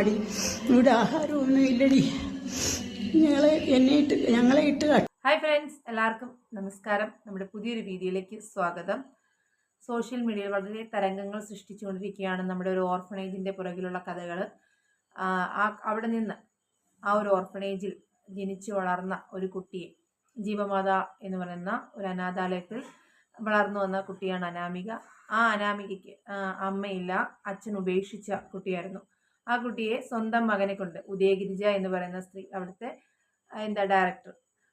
അടി ഇവിടെ ആഹാരമൊന്നും ഇല്ലടി. ഞങ്ങളെ എന്നെ ഇട്ട് ഞങ്ങളെ ഇട്ട് ഹായ് ഫ്രണ്ട്സ് എല്ലാവർക്കും നമസ്കാരം. നമ്മുടെ പുതിയൊരു വീഡിയോയിലേക്ക് സ്വാഗതം. സോഷ്യൽ മീഡിയയിൽ വളരെ തരംഗങ്ങൾ സൃഷ്ടിച്ചുകൊണ്ടിരിക്കുകയാണ് നമ്മുടെ ഒരു ഓർഫണേജിന്റെ പുറകിലുള്ള കഥകൾ ആ അവിടെ നിന്ന് ആ ഒരു ഓർഫണേജിൽ ജനിച്ചു വളർന്ന ഒരു കുട്ടിയെ ജീവമാത എന്ന് പറയുന്ന ഒരു അനാഥാലയത്തിൽ വളർന്നു വന്ന കുട്ടിയാണ് അനാമിക. ആ അനാമികയ്ക്ക് അമ്മയില്ല അച്ഛൻ ഉപേക്ഷിച്ച കുട്ടിയായിരുന്നു. ആ കുട്ടിയെ സ്വന്തം മകനെ കൊണ്ട് ഉദയഗിരിജ എന്ന് പറയുന്ന സ്ത്രീ അവിടുത്തെ എന്താ ഡയറക്ടർ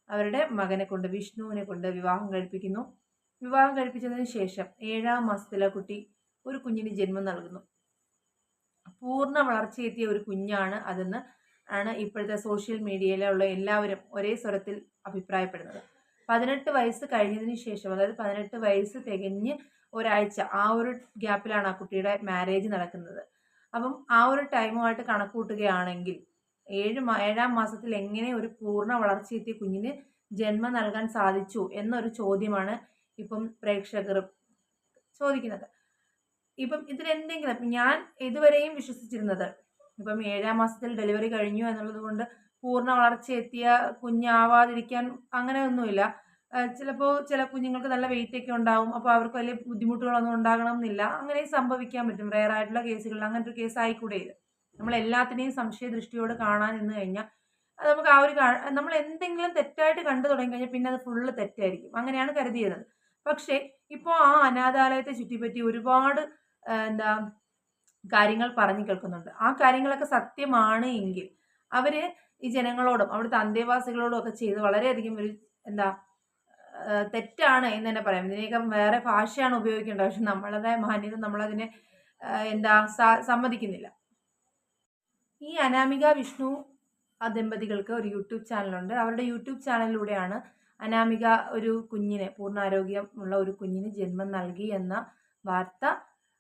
അവരുടെ മകനെ കൊണ്ട് വിഷ്ണുവിനെ കൊണ്ട് വിവാഹം കഴിപ്പിക്കുന്നു. വിവാഹം കഴിപ്പിച്ചതിന് ശേഷം ഏഴാം മാസത്തിലെ കുട്ടി ഒരു കുഞ്ഞിന് ജന്മം നൽകുന്നു. പൂർണ വളർച്ചയെത്തിയ ഒരു കുഞ്ഞാണ് അതെന്ന് ആണ് ഇപ്പോഴത്തെ സോഷ്യൽ മീഡിയയിലുള്ള എല്ലാവരും ഒരേ സ്വരത്തിൽ അഭിപ്രായപ്പെടുന്നത്. പതിനെട്ട് വയസ്സ് കഴിഞ്ഞതിന് ശേഷം അതായത് പതിനെട്ട് വയസ്സ് തികഞ്ഞ് ഒരാഴ്ച ആ ഒരു ഗ്യാപ്പിലാണ് ആ കുട്ടിയുടെ മാരേജ് നടക്കുന്നത്. അപ്പം ആ ഒരു ടൈമുമായിട്ട് കണക്ക് കൂട്ടുകയാണെങ്കിൽ ഏഴ് ഏഴാം മാസത്തിൽ എങ്ങനെ ഒരു പൂർണ വളർച്ചയെത്തിയ കുഞ്ഞിന് ജന്മം നൽകാൻ സാധിച്ചു എന്നൊരു ചോദ്യമാണ് ഇപ്പം പ്രേക്ഷകർ ചോദിക്കുന്നത്. ഇപ്പം ഇതിലെന്തെങ്കിലും ഞാൻ ഇതുവരെയും വിശ്വസിച്ചിരുന്നത് ഇപ്പം ഏഴാം മാസത്തിൽ ഡെലിവറി കഴിഞ്ഞു എന്നുള്ളത് കൊണ്ട് പൂർണ വളർച്ച എത്തിയ കുഞ്ഞാവാതിരിക്കാൻ അങ്ങനെ ഒന്നുമില്ല ചിലപ്പോൾ ചില കുഞ്ഞുങ്ങൾക്ക് നല്ല വെയിറ്റ് ഒക്കെ ഉണ്ടാവും. അപ്പോൾ അവർക്ക് വലിയ ബുദ്ധിമുട്ടുകളൊന്നും ഉണ്ടാകണം എന്നില്ല അങ്ങനെ സംഭവിക്കാൻ പറ്റും. റെയർ ആയിട്ടുള്ള കേസുകളിൽ അങ്ങനത്തെ ഒരു കേസ് ആയിക്കൂടെ ഇത്. നമ്മൾ എല്ലാത്തിനെയും സംശയ ദൃഷ്ടിയോട് കാണാൻ നിന്ന് കഴിഞ്ഞാൽ നമുക്ക് ആ ഒരു നമ്മൾ എന്തെങ്കിലും തെറ്റായിട്ട് കണ്ടു തുടങ്ങി കഴിഞ്ഞാൽ പിന്നെ അത് ഫുള്ള് തെറ്റായിരിക്കും. അങ്ങനെയാണ് കരുതിയത് പക്ഷേ ഇപ്പോൾ ആ അനാഥാലയത്തെ ചുറ്റിപ്പറ്റി ഒരുപാട് എന്താ കാര്യങ്ങൾ പറഞ്ഞു കേൾക്കുന്നുണ്ട്. ആ കാര്യങ്ങളൊക്കെ സത്യമാണ് എങ്കിൽ അവർ ഈ ജനങ്ങളോടും അവിടുത്തെ അന്തേവാസികളോടും ഒക്കെ ചെയ്ത് വളരെയധികം ഒരു എന്താ തെറ്റാണ് എന്ന് തന്നെ പറയാം. ഇതിനേക്കാൾ വേറെ ഭാഷയാണ് ഉപയോഗിക്കേണ്ടത്. പക്ഷെ നമ്മളുടെ മാന്യത നമ്മളതിനെ എന്താ സമ്മതിക്കുന്നില്ല. ഈ അനാമിക വിഷ്ണു ആ ദമ്പതികൾക്ക് ഒരു യൂട്യൂബ് ചാനലുണ്ട്. അവരുടെ യൂട്യൂബ് ചാനലിലൂടെയാണ് അനാമിക ഒരു കുഞ്ഞിന് പൂർണാരോഗ്യമുള്ള ഒരു കുഞ്ഞിന് ജന്മം നൽകി എന്ന വാർത്ത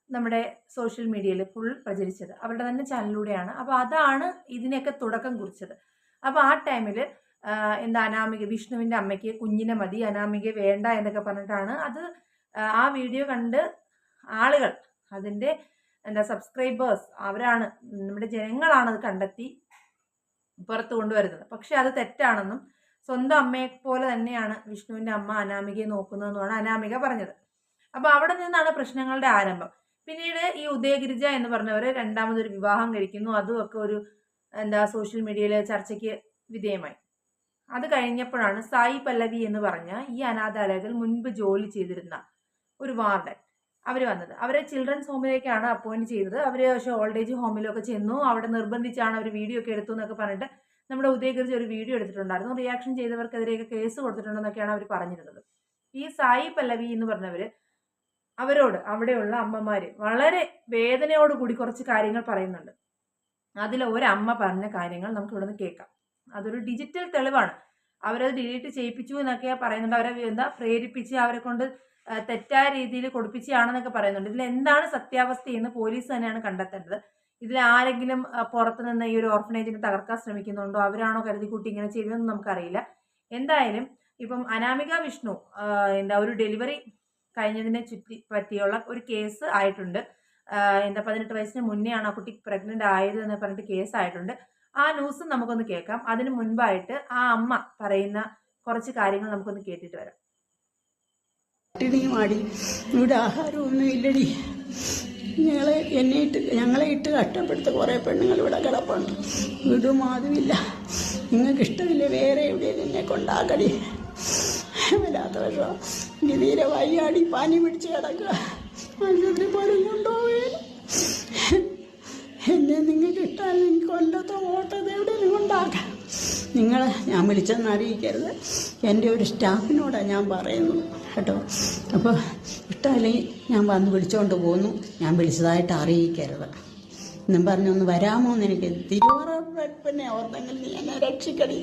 നമ്മുടെ സോഷ്യൽ മീഡിയയിൽ ഫുൾ പ്രചരിച്ചത്. അവരുടെ തന്നെ ചാനലിലൂടെയാണ്. അപ്പോൾ അതാണ് ഇതിനൊക്കെ തുടക്കം കുറിച്ചത്. അപ്പോൾ ആ ടൈമിൽ എന്താ അനാമിക വിഷ്ണുവിന്റെ അമ്മയ്ക്ക് കുഞ്ഞിനെ മതി അനാമിക വേണ്ട എന്നൊക്കെ പറഞ്ഞിട്ടാണ്. അത് ആ, വീഡിയോ കണ്ട് ആളുകൾ അതിന്റെ എന്താ സബ്സ്ക്രൈബേഴ്സ് അവരാണ് നമ്മുടെ ജനങ്ങളാണ് അത് കണ്ടെത്തി പുറത്ത് കൊണ്ടുവരുന്നത്. പക്ഷെ അത് തെറ്റാണെന്നും സ്വന്തം അമ്മയെ പോലെ തന്നെയാണ് വിഷ്ണുവിന്റെ അമ്മ അനാമികയെ നോക്കുന്നതെന്നുമാണ് അനാമിക പറഞ്ഞത്. അപ്പോൾ അവിടെ നിന്നാണ് പ്രശ്നങ്ങളുടെ ആരംഭം. പിന്നീട് ഈ ഉദയഗിരിജ എന്ന് പറഞ്ഞവർ രണ്ടാമതൊരു വിവാഹം കഴിക്കുന്നു. അതുമൊക്കെ ഒരു എന്താ സോഷ്യൽ മീഡിയയിലെ ചർച്ചയ്ക്ക് വിധേയമായി. അത് കഴിഞ്ഞപ്പോഴാണ് സായി പല്ലവി എന്ന് പറഞ്ഞ ഈ അനാഥാലയത്തിൽ മുൻപ് ജോലി ചെയ്തിരുന്ന ഒരു വാർഡൻ അവർ വന്നത്. അവരെ ചിൽഡ്രൻസ് ഹോമിലേക്കാണ് അപ്പോയിന്റ് ചെയ്തത്. അവർ പക്ഷേ ഓൾഡ് ഏജ് ഹോമിലൊക്കെ ചെന്നു. അവിടെ നിർബന്ധിച്ചാണ് അവർ വീഡിയോ ഒക്കെ എടുത്തു എന്നൊക്കെ പറഞ്ഞിട്ട് നമ്മുടെ ഉദയഗിരിജ് ഒരു വീഡിയോ എടുത്തിട്ടുണ്ടായിരുന്നു. റിയാക്ഷൻ ചെയ്തവർക്കെതിരെയൊക്കെ കേസ് കൊടുത്തിട്ടുണ്ടെന്നൊക്കെയാണ് അവർ പറഞ്ഞിരുന്നത്. ഈ സായി പല്ലവി എന്ന് പറഞ്ഞവർ അവരോട് അവിടെയുള്ള അമ്മമാർ വളരെ വേദനയോടുകൂടി കുറച്ച് കാര്യങ്ങൾ പറയുന്നുണ്ട്. അതിൽ ഒരമ്മ പറഞ്ഞ കാര്യങ്ങൾ നമുക്ക് ഇവിടെ നിന്ന് കേൾക്കാം. അതൊരു ഡിജിറ്റൽ തെളിവാണ്. അവരത് ഡിലീറ്റ് ചെയ്യിപ്പിച്ചു എന്നൊക്കെ പറയുന്നുണ്ട്. അവരെ എന്താ പ്രേരിപ്പിച്ച് അവരെ കൊണ്ട് തെറ്റായ രീതിയിൽ കൊടുപ്പിച്ചാണെന്നൊക്കെ പറയുന്നുണ്ട്. ഇതിൽ എന്താണ് സത്യാവസ്ഥ എന്ന് പോലീസ് തന്നെയാണ് കണ്ടെത്തേണ്ടത്. ഇതിൽ ആരെങ്കിലും പുറത്ത് നിന്ന് ഈ ഒരു ഓർഫനേജിനെ തകർക്കാൻ ശ്രമിക്കുന്നുണ്ടോ? അവരാണോ കരുതിക്കൂട്ടി ഇങ്ങനെ ചെയ്തതെന്ന് നമുക്കറിയില്ല. എന്തായാലും ഇപ്പം അനാമിക വിഷ്ണു എന്താ ഒരു ഡെലിവറി കഴിഞ്ഞതിനെ ചുറ്റി പറ്റിയുള്ള ഒരു കേസ് ആയിട്ടുണ്ട്. എന്താ പതിനെട്ട് വയസ്സിന് മുന്നേ ആണ് ആ കുട്ടി പ്രഗ്നന്റ് ആയത് എന്ന് പറഞ്ഞിട്ട് കേസ് ആയിട്ടുണ്ട്. ആ ന്യൂസ് നമുക്കൊന്ന് കേൾക്കാം. അതിന് മുൻപായിട്ട് ആ അമ്മ പറയുന്ന കുറച്ച് കാര്യങ്ങൾ നമുക്കൊന്ന് കേട്ടിട്ട് വരാം. പട്ടിണിയുമാടി ഇവിടെ ആഹാരമൊന്നും ഇല്ലടി. ഞങ്ങളെ എന്നെ ഇട്ട് ഞങ്ങളെ ഇട്ട് കഷ്ടപ്പെടുത്ത കുറേ പെണ്ണുങ്ങൾ ഇവിടെ കിടപ്പുണ്ട്. വീടും അതുമില്ല നിങ്ങൾക്ക് ഇഷ്ടമില്ല വേറെ എവിടെയും നിന്നെ കൊണ്ടാക്കടി? വല്ലാത്ത വിഷം എനിക്ക് തീരെ വയ്യാടി പനി പിടിച്ച് കിടക്കുക. ആശുപത്രി പോലും കൊണ്ടുപോവുകയില്ല എന്നെ നിങ്ങൾക്ക് ഇഷ്ടമല്ല എനിക്ക് കൊല്ലത്തോ ഓട്ടത് എവിടെ നിങ്ങളുണ്ടാക്കാം നിങ്ങളെ ഞാൻ വിളിച്ചെന്ന് അറിയിക്കരുത്. എന്റെ ഒരു സ്റ്റാഫിനോടാണ് ഞാൻ പറയുന്നത് കേട്ടോ. അപ്പോൾ ഇഷ്ടമല്ലെങ്കിൽ ഞാൻ വന്ന് വിളിച്ചുകൊണ്ട് പോന്നു. ഞാൻ വിളിച്ചതായിട്ട് അറിയിക്കരുത്. എന്നും പറഞ്ഞൊന്ന് വരാമോ എന്ന് എനിക്ക് തിരുവറപ്പിനെ ഓർത്തെങ്കിൽ നീ എന്നെ രക്ഷിക്കണി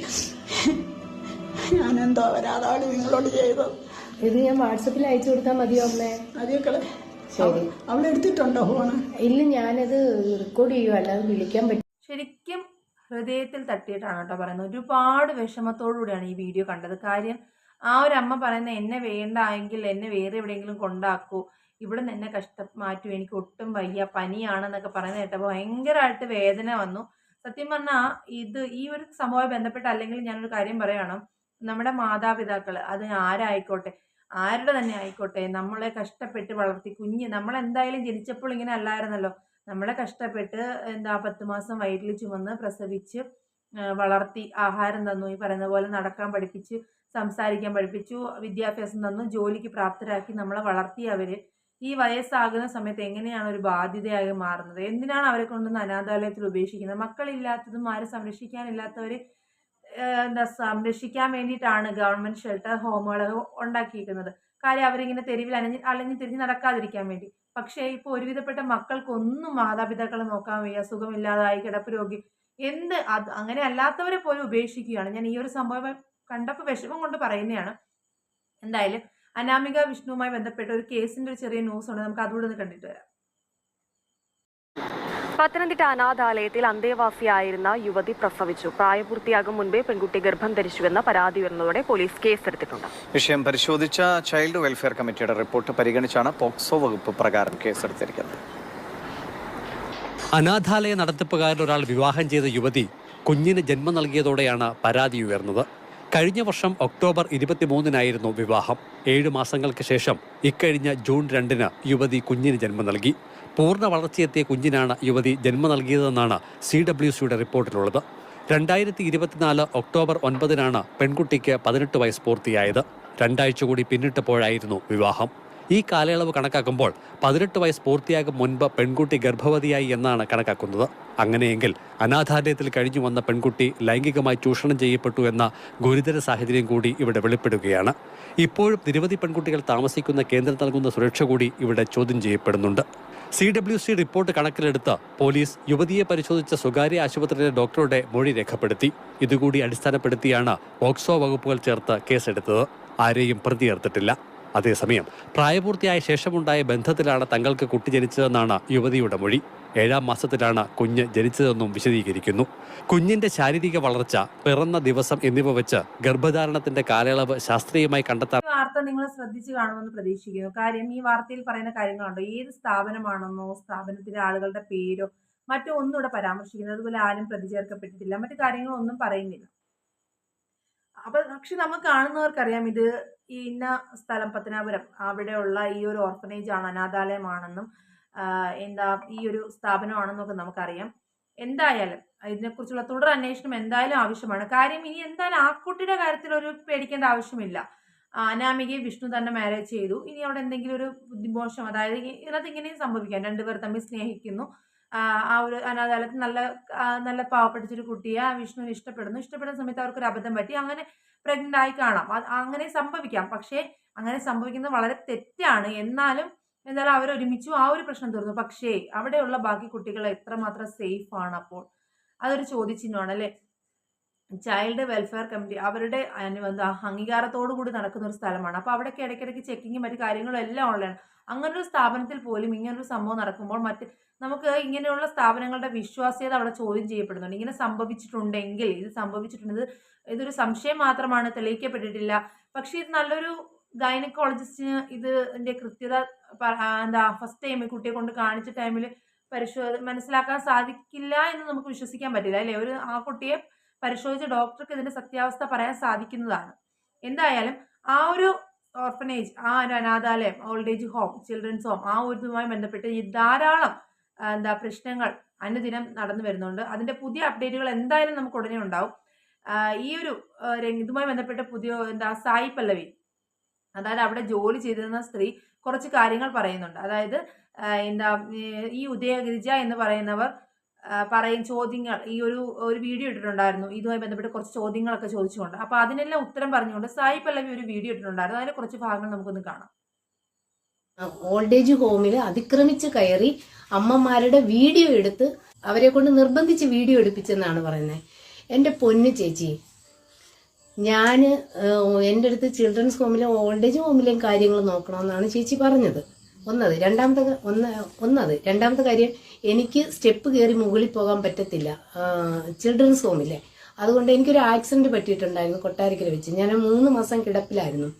ഞാനെന്തോ വരാതാണ് നിങ്ങളോട് ചെയ്തത്. ഇത് ഞാൻ വാട്സപ്പിൽ അയച്ചു കൊടുത്താൽ മതിയോ അമ്മേ? അതിയൊക്കെ ശരി. എടുത്തിട്ടുണ്ടോ ഫോണ് ഇല്ല ഞാനത് റെക്കോർഡ് ചെയ്യുക അല്ലാതെ വിളിക്കാൻ പറ്റും ശരിക്കും ഹൃദയത്തിൽ തട്ടിയിട്ടാണ് കേട്ടോ പറയുന്നത്. ഒരുപാട് വിഷമത്തോടുകൂടിയാണ് ഈ വീഡിയോ കണ്ടത്. കാര്യം ആ ഒരു അമ്മ പറയുന്ന എന്നെ വേണ്ട എങ്കിൽ എന്നെ വേറെ എവിടെയെങ്കിലും കൊണ്ടാക്കൂ. ഇവിടെ നിന്ന് എന്നെ കഷ്ട മാറ്റൂ. എനിക്ക് ഒട്ടും വയ്യ. പനിയാണെന്നൊക്കെ പറയുന്നത് കേട്ടപ്പോൾ ഭയങ്കരമായിട്ട് വേദന വന്നു. സത്യം പറഞ്ഞാൽ ഇത് ഈ ഒരു സംഭവം ബന്ധപ്പെട്ട് അല്ലെങ്കിൽ ഞാനൊരു കാര്യം പറയണം. നമ്മുടെ മാതാപിതാക്കൾ അത് ആരായിക്കോട്ടെ ആരുടെ തന്നെ ആയിക്കോട്ടെ നമ്മളെ കഷ്ടപ്പെട്ട് വളർത്തി കുഞ്ഞ് നമ്മളെന്തായാലും ജനിച്ചപ്പോൾ ഇങ്ങനെ അല്ലായിരുന്നല്ലോ. നമ്മളെ കഷ്ടപ്പെട്ട് എന്താ പത്ത് മാസം വയറ്റിൽ ചുമന്ന് പ്രസവിച്ച് വളർത്തി ആഹാരം തന്നു ഈ പറയുന്ന പോലെ നടക്കാൻ പഠിപ്പിച്ച് സംസാരിക്കാൻ പഠിപ്പിച്ചു വിദ്യാഭ്യാസം തന്നു ജോലിക്ക് പ്രാപ്തരാക്കി നമ്മളെ വളർത്തി അവർ. ഈ വയസ്സാകുന്ന സമയത്ത് എങ്ങനെയാണ് ഒരു ബാധ്യതയായി മാറുന്നത്? എന്തിനാണ് അവരെ കൊണ്ടുവന്ന് അനാഥാലയത്തിൽ ഉപേക്ഷിക്കുന്നത്? മക്കളില്ലാത്തതും ആരും സംരക്ഷിക്കാനില്ലാത്തവർ എന്താ സംരക്ഷിക്കാൻ വേണ്ടിയിട്ടാണ് ഗവൺമെന്റ് ഷെൽട്ടർ ഹോമുകൾ ഉണ്ടാക്കിയിരിക്കുന്നത്. കാര്യം അവരിങ്ങനെ തെരുവിൽ അലഞ്ഞ് അലഞ്ഞ് തിരിഞ്ഞ് നടക്കാതിരിക്കാൻ വേണ്ടി. പക്ഷേ ഇപ്പോൾ ഒരുവിധപ്പെട്ട മക്കൾക്കൊന്നും മാതാപിതാക്കളെ നോക്കാൻ വയ്യ സുഖമില്ലാതായി കിടപ്പ് രോഗി. എന്ത് അത് അങ്ങനെ അല്ലാത്തവരെ പോലും ഉപേക്ഷിക്കുകയാണ്. ഞാൻ ഈ ഒരു സംഭവം കണ്ടപ്പോൾ വിഷമം കൊണ്ട് പറയുന്നതാണ്. എന്തായാലും അനാമിക വിഷ്ണുവുമായി ബന്ധപ്പെട്ട ഒരു കേസിന്റെ ഒരു ചെറിയ ന്യൂസ് ഉണ്ട്. നമുക്ക് അതുകൂടെ ഒന്ന് കണ്ടിട്ട് വരാം. പത്തനംതിട്ട അനാഥാലയത്തിൽ അന്തേവാസിയായിരുന്ന യുവതി പ്രസവിച്ചു. പ്രായപൂർത്തിയാകും മുൻപേ പെൺകുട്ടി ഗർഭം ധരിച്ചുവെന്ന പരാതി ഉയർന്നതോടെ പോലീസ് കേസെടുത്തിട്ടുണ്ട്. വിഷയം പരിശോധിച്ച ചൈൽഡ് വെൽഫെയർ കമ്മിറ്റിയുടെ റിപ്പോർട്ട് പരിഗണിച്ചാണ് പോക്സോ വകുപ്പ് പ്രകാരം കേസെടുത്തിരിക്കുന്നത്. അനാഥാലയ നടത്തിപ്പുകാരിൽ ഒരാൾ വിവാഹം ചെയ്ത യുവതി കുഞ്ഞിന് ജന്മം നൽകിയതോടെയാണ് പരാതി ഉയർന്നത്. കഴിഞ്ഞ വർഷം ഒക്ടോബർ ഇരുപത്തിമൂന്നിനായിരുന്നു വിവാഹം. ഏഴ് മാസങ്ങൾക്ക് ശേഷം ഇക്കഴിഞ്ഞ ജൂൺ രണ്ടിന് യുവതി കുഞ്ഞിന് ജന്മം നൽകി. പൂർണ വളർച്ചയെത്തിയ കുഞ്ഞിനാണ് യുവതി ജന്മം നൽകിയതെന്നാണ് സി ഡബ്ല്യു സിയുടെ റിപ്പോർട്ടിലുള്ളത്. രണ്ടായിരത്തി ഇരുപത്തിനാല് ഒക്ടോബർ ഒൻപതിനാണ് പെൺകുട്ടിക്ക് പതിനെട്ട് വയസ്സ് പൂർത്തിയായത്. രണ്ടാഴ്ച കൂടി പിന്നിട്ടപ്പോഴായിരുന്നു വിവാഹം. ഈ കാലയളവ് കണക്കാക്കുമ്പോൾ പതിനെട്ട് വയസ്സ് പൂർത്തിയാകും മുൻപ് പെൺകുട്ടി ഗർഭവതിയായി എന്നാണ് കണക്കാക്കുന്നത്. അങ്ങനെയെങ്കിൽ അനാഥാലയത്തിൽ കഴിഞ്ഞു വന്ന പെൺകുട്ടി ലൈംഗികമായി ചൂഷണം ചെയ്യപ്പെട്ടു എന്ന ഗുരുതര സാഹചര്യം കൂടി ഇവിടെ വെളിപ്പെടുകയാണ്. ഇപ്പോഴും നിരവധി പെൺകുട്ടികൾ താമസിക്കുന്ന കേന്ദ്രം നൽകുന്ന സുരക്ഷ കൂടി ഇവിടെ ചോദ്യം ചെയ്യപ്പെടുന്നുണ്ട്. സി ഡബ്ല്യു സി റിപ്പോർട്ട് കണക്കിലെടുത്ത് പോലീസ് യുവതിയെ പരിശോധിച്ച സ്വകാര്യ ആശുപത്രിയിലെ ഡോക്ടറുടെ മൊഴി രേഖപ്പെടുത്തി. ഇതുകൂടി അടിസ്ഥാനപ്പെടുത്തിയാണ് പോക്സോ വകുപ്പുകൾ ചേർത്ത് കേസെടുത്തത്. ആരെയും പ്രതി ചേർത്തിട്ടില്ല അതേസമയം പ്രായപൂർത്തിയായ ശേഷമുണ്ടായ ബന്ധത്തിലാണ് തങ്ങൾക്ക് കുട്ടി ജനിച്ചതെന്നാണ് യുവതിയുടെ മൊഴി. ഏഴാം മാസത്തിലാണ് കുഞ്ഞ് ജനിച്ചതെന്നും വിശദീകരിക്കുന്നു. കുഞ്ഞിന്റെ ശാരീരിക വളർച്ച പിറന്ന ദിവസം എന്നിവ വെച്ച് ഗർഭധാരണത്തിന്റെ കാലയളവ് ശാസ്ത്രീയമായി കണ്ടെത്താൻ വാർത്ത നിങ്ങൾ ശ്രദ്ധിച്ചു കാണുമെന്ന് പ്രതീക്ഷിക്കുന്നു. കാര്യം ഈ വാർത്തയിൽ പറയുന്ന കാര്യങ്ങളുണ്ടോ. ഏത് സ്ഥാപനമാണെന്നോ സ്ഥാപനത്തിലെ ആളുകളുടെ പേരോ മറ്റോ ഒന്നും ഇവിടെ പരാമർശിക്കുന്നത് അതുപോലെ ആരും പ്രതിചേർക്കപ്പെട്ടിട്ടില്ല. മറ്റു കാര്യങ്ങളൊന്നും പറയുന്നില്ല. അപ്പൊ പക്ഷെ നമുക്ക് കാണുന്നവർക്കറിയാം ഇത് ഇന്ന സ്ഥലം പത്തനാപുരം അവിടെയുള്ള ഈ ഒരു ഓർഫനേജ് ആണ് അനാഥാലയമാണെന്നും എന്താ ഈ ഒരു സ്ഥാപനമാണെന്നൊക്കെ നമുക്കറിയാം. എന്തായാലും ഇതിനെക്കുറിച്ചുള്ള തുടർ അന്വേഷണം എന്തായാലും ആവശ്യമാണ്. കാര്യം ഇനി എന്തായാലും ആ കുട്ടിയുടെ കാര്യത്തിൽ ഒരു പേടിക്കേണ്ട ആവശ്യമില്ല. അനാമികയെ വിഷ്ണു തന്നെ മാരേജ് ചെയ്തു. ഇനി അവിടെ എന്തെങ്കിലും ഒരു ബുദ്ധിമോശം അതായത് ഇതിനകത്ത് ഇങ്ങനെയും സംഭവിക്കാം. രണ്ടുപേർ തമ്മിൽ സ്നേഹിക്കുന്നു. ആ, ഒരു അനാഥാലയത്തിൽ നല്ല നല്ല പാവപ്പെട്ടൊരു കുട്ടിയെ വിഷ്ണുവിന് ഇഷ്ടപ്പെടുന്നു. ഇഷ്ടപ്പെടുന്ന സമയത്ത് അവർക്കൊരു അബദ്ധം പറ്റി. അങ്ങനെ പ്രഗ്നന്റ് ആയി കാണാം. അങ്ങനെ സംഭവിക്കാം. പക്ഷേ അങ്ങനെ സംഭവിക്കുന്നത് വളരെ തെറ്റാണ്. എന്നാലും എന്തായാലും അവർ ഒരുമിച്ചു ആ ഒരു പ്രശ്നം തീർന്നു. പക്ഷേ അവിടെയുള്ള ബാക്കി കുട്ടികൾ എത്രമാത്രം സേഫ് ആണ് അപ്പോൾ? അതൊരു ചോദ്യചിഹ്നമാണ് അല്ലേ? ചൈൽഡ് വെൽഫെയർ കമ്മിറ്റി അവരുടെ അനുബന്ധ അംഗീകാരത്തോടു കൂടി നടക്കുന്ന ഒരു സ്ഥലമാണ്. അപ്പോൾ അവിടെയൊക്കെ ഇടയ്ക്കിടയ്ക്ക് ചെക്കിങ്ങും മറ്റു കാര്യങ്ങളും എല്ലാം ഉള്ളതാണ് അങ്ങനെ ഒരു സ്ഥാപനത്തിൽ പോലും ഇങ്ങനൊരു സംഭവം നടക്കുമ്പോൾ മറ്റ് നമുക്ക് ഇങ്ങനെയുള്ള സ്ഥാപനങ്ങളുടെ വിശ്വാസ്യത അവിടെ ചോദ്യം ചെയ്യപ്പെടുന്നുണ്ട്. ഇങ്ങനെ സംഭവിച്ചിട്ടുണ്ടെങ്കിൽ ഇത് സംഭവിച്ചിട്ടുണ്ട് ഇത് ഇതൊരു സംശയം മാത്രമാണ് തെളിയിക്കപ്പെട്ടിട്ടില്ല. പക്ഷേ ഇത് നല്ലൊരു ഗൈനക്കോളജിസ്റ്റിന് ഇതിന്റെ കൃത്യത എന്താ ഫസ്റ്റ് ടൈമിൽ കുട്ടിയെ കൊണ്ട് കാണിച്ച ടൈമിൽ പരിശോധന മനസ്സിലാക്കാൻ സാധിക്കില്ല എന്ന് നമുക്ക് വിശ്വസിക്കാൻ പറ്റില്ല അല്ലേ? ഒരു ആ കുട്ടിയെ പരിശോധിച്ച ഡോക്ടർക്ക് ഇതിന്റെ സത്യാവസ്ഥ പറയാൻ സാധിക്കുന്നതാണ്. എന്തായാലും ആ ഒരു ഓർഫനേജ് ആ ഒരു അനാഥാലയം old age home children's home ആ ഒരു ഇതുമായി ബന്ധപ്പെട്ട് ഈ ധാരാളം എന്താ പ്രശ്നങ്ങൾ അനുദിനം നടന്നു വരുന്നുണ്ട്. അതിന്റെ പുതിയ അപ്ഡേറ്റുകൾ എന്തായാലും നമുക്ക് ഉടനെ ഉണ്ടാവും. ഈ ഒരു ഇതുമായി ബന്ധപ്പെട്ട പുതിയ എന്താ സായി പല്ലവി അതായത് അവിടെ ജോലി ചെയ്തിരുന്ന സ്ത്രീ കുറച്ച് കാര്യങ്ങൾ പറയുന്നുണ്ട്. അതായത് എന്താ ഈ ഉദയഗിരിജ എന്ന് പറയുന്നവർ പറയും ചോദ്യങ്ങൾ. ഈ ഒരു ഒരു വീഡിയോ ഇട്ടിട്ടുണ്ടായിരുന്നു. ഇതുമായി ബന്ധപ്പെട്ട് കുറച്ച് ചോദ്യങ്ങളൊക്കെ ചോദിച്ചുകൊണ്ട്. അപ്പോൾ അതിനെല്ലാം ഉത്തരം പറഞ്ഞുകൊണ്ട് സായി പല്ലവി ഒരു വീഡിയോ ഇട്ടിട്ടുണ്ടായിരുന്നു. അതിലെ കുറച്ച് ഭാഗങ്ങൾ നമുക്കൊന്ന് കാണാം. ഓൾഡ് ഏജ് ഹോമിൽ അതിക്രമിച്ച് കയറി അമ്മമാരുടെ വീഡിയോ എടുത്ത് അവരെ കൊണ്ട് നിർബന്ധിച്ച് വീഡിയോ എടുപ്പിച്ചെന്നാണ് പറയുന്നത്. എന്റെ പൊന്നു ചേച്ചി ഞാൻ എന്റെ അടുത്ത് ചിൽഡ്രൻസ് ഹോമിലും ഓൾഡ് ഏജ് ഹോമിലെയും കാര്യങ്ങൾ നോക്കണമെന്നാണ് ചേച്ചി പറഞ്ഞത്. ഒന്നത്. രണ്ടാമത്തെ ഒന്ന് ഒന്നത്. രണ്ടാമത്തെ കാര്യം എനിക്ക് സ്റ്റെപ്പ് കയറി മുകളിൽ പോകാൻ പറ്റത്തില്ല. ചിൽഡ്രൻസ് ഹോമിലെ അതുകൊണ്ട് എനിക്കൊരു ആക്സിഡന്റ് പറ്റിയിട്ടുണ്ടായിരുന്നു കൊട്ടാരക്കര വെച്ച്. ഞാൻ മൂന്ന് മാസം കിടപ്പിലായിരുന്നു.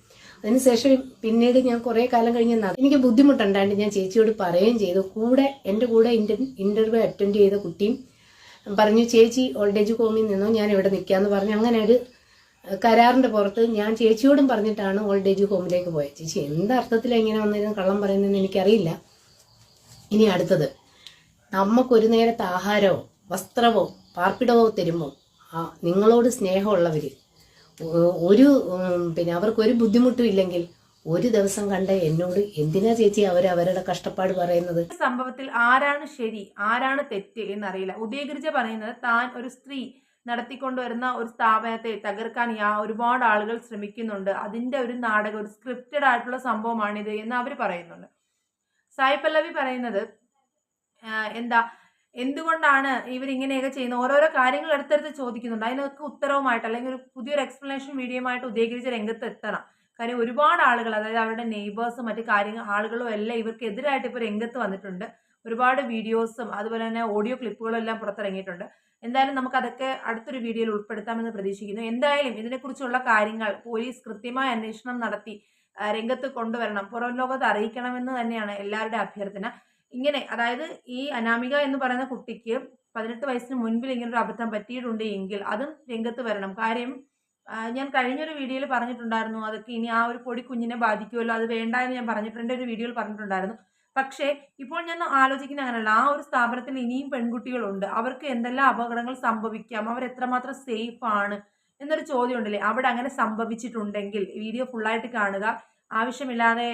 അതിനുശേഷം പിന്നീട് ഞാൻ കുറേ കാലം കഴിഞ്ഞ് എനിക്ക് ബുദ്ധിമുട്ടുണ്ടായിട്ട് ഞാൻ ചേച്ചിയോട് പറയുകയും ചെയ്തു. കൂടെ എന്റെ കൂടെ ഇന്റർ ഇന്റർവ്യൂ അറ്റൻഡ് ചെയ്ത കുട്ടിയും പറഞ്ഞു ചേച്ചി ഓൾഡ് ഏജ് ഹോമിൽ നിന്നോ? ഞാൻ ഇവിടെ നിൽക്കാമെന്ന് പറഞ്ഞു. അങ്ങനെ ഒരു കരാറിന്റെ പുറത്ത് ഞാൻ ചേച്ചിയോടും പറഞ്ഞിട്ടാണ് ഓൾഡ് ഏജ് ഹോമിലേക്ക് പോയത്. ചേച്ചി എന്തർത്ഥത്തിൽ ഇങ്ങനെ വന്നിരുന്ന് കള്ളം പറയുന്നതെന്ന് എനിക്കറിയില്ല. ഇനി അടുത്തത്. നമുക്കൊരു നേരത്തെ ആഹാരമോ വസ്ത്രമോ പാർപ്പിടമോ തരുമോ നിങ്ങളോട് സ്നേഹമുള്ളവർ ഒരു പിന്നെ അവർക്കൊരു ബുദ്ധിമുട്ടും ഇല്ലെങ്കിൽ ഒരു ദിവസം കണ്ട എന്നോട് എന്തിനാ ചേച്ചി അവർ അവരുടെ കഷ്ടപ്പാട് പറയുന്നത്? സംഭവത്തിൽ ആരാണ് ശരി ആരാണ് തെറ്റ് എന്നറിയില്ല. ഉദയഗിരിജ പറയുന്നത് താൻ ഒരു സ്ത്രീ നടത്തിക്കൊണ്ടുവരുന്ന ഒരു സ്ഥാപനത്തെ തകർക്കാൻ യാ ഒരുപാട് ആളുകൾ ശ്രമിക്കുന്നുണ്ട്. അതിന്റെ ഒരു നാടകം ഒരു സ്ക്രിപ്റ്റഡ് ആയിട്ടുള്ള സംഭവമാണിത് എന്ന് അവർ പറയുന്നുണ്ട്. സായി പല്ലവി പറയുന്നത് എന്താ എന്തുകൊണ്ടാണ് ഇവരിങ്ങനെയൊക്കെ ചെയ്യുന്നത്? ഓരോരോ കാര്യങ്ങൾ എടുത്തെടുത്ത് ചോദിക്കുന്നുണ്ട്. അതിനൊക്കെ ഉത്തരവുമായിട്ട് അല്ലെങ്കിൽ ഒരു പുതിയൊരു എക്സ്പ്ലനേഷൻ വീഡിയോയുമായിട്ട് ഉദ്ദേശിച്ച രംഗത്ത് എത്തണം. കാര്യം ഒരുപാട് ആളുകൾ അതായത് അവരുടെ നെയ്ബേഴ്സും മറ്റു കാര്യങ്ങൾ ആളുകളും എല്ലാം ഇവർക്ക് എതിരായിട്ട് ഇപ്പോൾ രംഗത്ത് വന്നിട്ടുണ്ട്. ഒരുപാട് വീഡിയോസും അതുപോലെ തന്നെ ഓഡിയോ ക്ലിപ്പുകളും എല്ലാം പുറത്തിറങ്ങിയിട്ടുണ്ട്. എന്തായാലും നമുക്ക് അതൊക്കെ അടുത്തൊരു വീഡിയോയിൽ ഉൾപ്പെടുത്താമെന്ന് പ്രതീക്ഷിക്കുന്നു. എന്തായാലും ഇതിനെക്കുറിച്ചുള്ള കാര്യങ്ങൾ പോലീസ് കൃത്യമായ അന്വേഷണം നടത്തി രംഗത്ത് കൊണ്ടുവരണം. പുറം ലോകത്ത് അറിയിക്കണമെന്ന് തന്നെയാണ് എല്ലാവരുടെ അഭ്യർത്ഥന. ഇങ്ങനെ അതായത് ഈ അനാമിക എന്ന് പറയുന്ന കുട്ടിക്ക് പതിനെട്ട് വയസ്സിന് മുൻപിൽ ഇങ്ങനെ ഒരു അബദ്ധം പറ്റിയിട്ടുണ്ട് എങ്കിൽ അതും രംഗത്ത് വരണം. കാര്യം ഞാൻ കഴിഞ്ഞൊരു വീഡിയോയിൽ പറഞ്ഞിട്ടുണ്ടായിരുന്നു അതൊക്കെ ഇനി ആ ഒരു പൊടി കുഞ്ഞിനെ ബാധിക്കുമല്ലോ അത് വേണ്ട എന്ന് ഞാൻ പറഞ്ഞിട്ടുണ്ട് ഒരു വീഡിയോയിൽ പറഞ്ഞിട്ടുണ്ടായിരുന്നു. പക്ഷേ ഇപ്പോൾ ഞാൻ ആലോചിക്കുന്ന അങ്ങനെയല്ല. ആ ഒരു സ്ഥാപനത്തിൽ ഇനിയും പെൺകുട്ടികളുണ്ട്. അവർക്ക് എന്തെല്ലാം അപകടങ്ങൾ സംഭവിക്കാം? അവർ എത്രമാത്രം സേഫ് ആണ്? എന്നൊരു ചോദ്യം ഉണ്ടല്ലേ? അവിടെ അങ്ങനെ സംഭവിച്ചിട്ടുണ്ടെങ്കിൽ വീഡിയോ ഫുള്ളായിട്ട് കാണുക. ആവശ്യമില്ലാതെ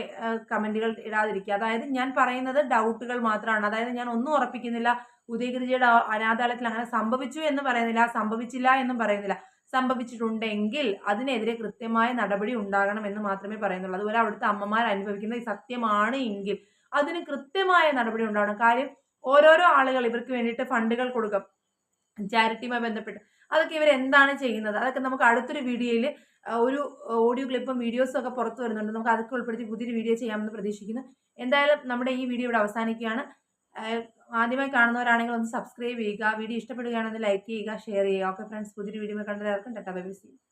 കമന്റുകൾ ഇടാതിരിക്കുക. അതായത് ഞാൻ പറയുന്നത് ഡൗട്ടുകൾ മാത്രമാണ്. അതായത് ഞാൻ ഒന്നും ഉറപ്പിക്കുന്നില്ല. ഉദയഗിരിജിയുടെ അനാഥാലയത്തിൽ അങ്ങനെ സംഭവിച്ചു എന്ന് പറയുന്നില്ല. സംഭവിച്ചില്ല എന്നും പറയുന്നില്ല. സംഭവിച്ചിട്ടുണ്ടെങ്കിൽ അതിനെതിരെ കൃത്യമായ നടപടി ഉണ്ടാകണം എന്ന് മാത്രമേ പറയുന്നുള്ളൂ. അതുപോലെ അവിടുത്തെ അമ്മമാർ അനുഭവിക്കുന്ന സത്യമാണ് എങ്കിൽ അതിന് കൃത്യമായ നടപടി ഉണ്ടാവണം. കാര്യം ഓരോരോ ആളുകൾ ഇവർക്ക് വേണ്ടിയിട്ട് ഫണ്ടുകൾ കൊടുക്കും. ചാരിറ്റിയുമായി ബന്ധപ്പെട്ട്. അതൊക്കെ ഇവർ എന്താണ് ചെയ്യുന്നത്? അതൊക്കെ നമുക്ക് അടുത്തൊരു വീഡിയോയിൽ ഒരു ഓഡിയോ ക്ലിപ്പും വീഡിയോസും ഒക്കെ പുറത്തു വരുന്നുണ്ട്. നമുക്ക് അതൊക്കെ ഉൾപ്പെടുത്തി പുതിയൊരു വീഡിയോ ചെയ്യാമെന്ന് പ്രതീക്ഷിക്കുന്നു. എന്തായാലും നമ്മുടെ ഈ വീഡിയോ ഇവിടെ അവസാനിക്കുകയാണ്. ആദ്യമായി കാണുന്നവരാണെങ്കിൽ ഒന്ന് സബ്സ്ക്രൈബ് ചെയ്യുക. വീഡിയോ ഇഷ്ടപ്പെടുകയാണെങ്കിൽ ലൈക്ക് ചെയ്യുക ഷെയർ ചെയ്യുക. ഓക്കെ ഫ്രണ്ട്സ് പുതിയൊരു വീഡിയോ കണ്ടതായിരിക്കും ടെറ്റാ ബൈ സി